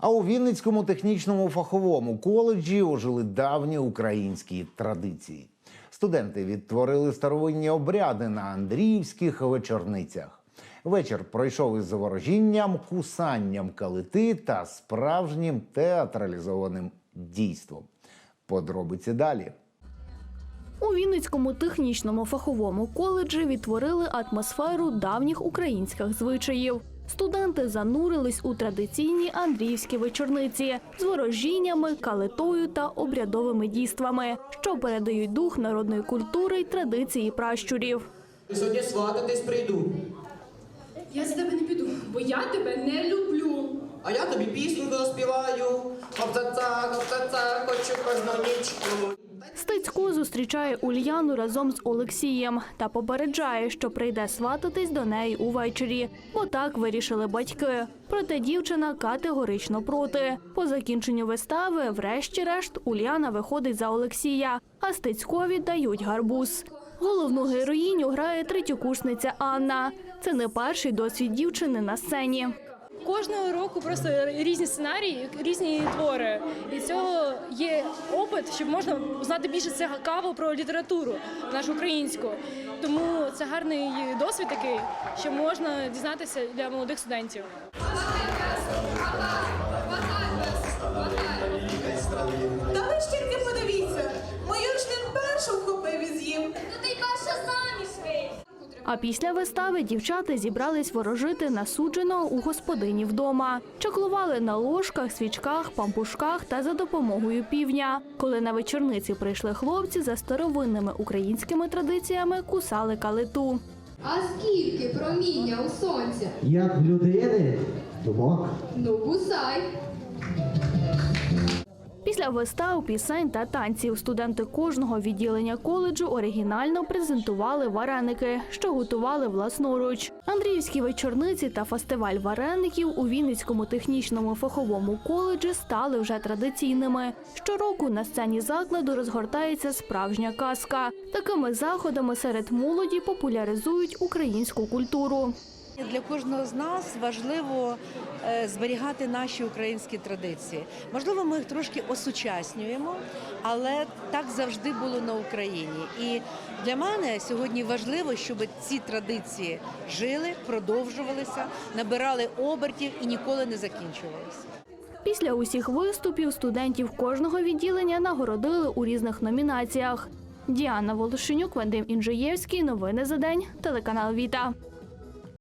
А у Вінницькому технічному фаховому коледжі ожили давні українські традиції. Студенти відтворили старовинні обряди на Андріївських вечорницях. Вечір пройшов із заворожінням, кусанням калити та справжнім театралізованим дійством. Подробиці далі. У Вінницькому технічному фаховому коледжі відтворили атмосферу давніх українських звичаїв. Студенти занурились у традиційні андріївські вечорниці з ворожіннями, калитою та обрядовими дійствами, що передають дух народної культури й традиції пращурів. Сьогодні свататись прийду. Я за тебе не піду, бо я тебе не люблю. А я тобі пісню заспіваю. Хопцаца, хопцаца, хочу кожну нічку. Стецько зустрічає Ульяну разом з Олексієм та попереджає, що прийде свататись до неї увечері, бо так вирішили батьки. Проте дівчина категорично проти. По закінченню вистави, врешті-решт, Уляна виходить за Олексія, а Стецькові дають гарбуз. Головну героїню грає третьокурсниця Анна. Це не перший досвід дівчини на сцені. Кожного року просто різні сценарії, різні твори. І цього є опит, щоб можна знати більше цікаво про літературу нашу українську. Тому це гарний досвід такий, що можна дізнатися для молодих студентів. Та ви А після вистави дівчата зібрались ворожити на судженого у господині вдома. Чаклували на ложках, свічках, пампушках та за допомогою півня. Коли на вечорниці прийшли хлопці, за старовинними українськими традиціями кусали калиту. А скільки проміння у сонця? Як в людини думок. Ну, гусай. Вистав, пісень та танців студенти кожного відділення коледжу оригінально презентували вареники, що готували власноруч. Андріївські вечорниці та фестиваль вареників у Вінницькому технічному фаховому коледжі стали вже традиційними. Щороку на сцені закладу розгортається справжня казка. Такими заходами серед молоді популяризують українську культуру. Для кожного з нас важливо е, зберігати наші українські традиції. Можливо, ми їх трошки осучаснюємо, але так завжди було на Україні. І для мене сьогодні важливо, щоб ці традиції жили, продовжувалися, набирали обертів і ніколи не закінчувалися. Після усіх виступів студентів кожного відділення нагородили у різних номінаціях. Діана Волошенюк, Вадим Інжиєвський. Новини за день. Телеканал Віта.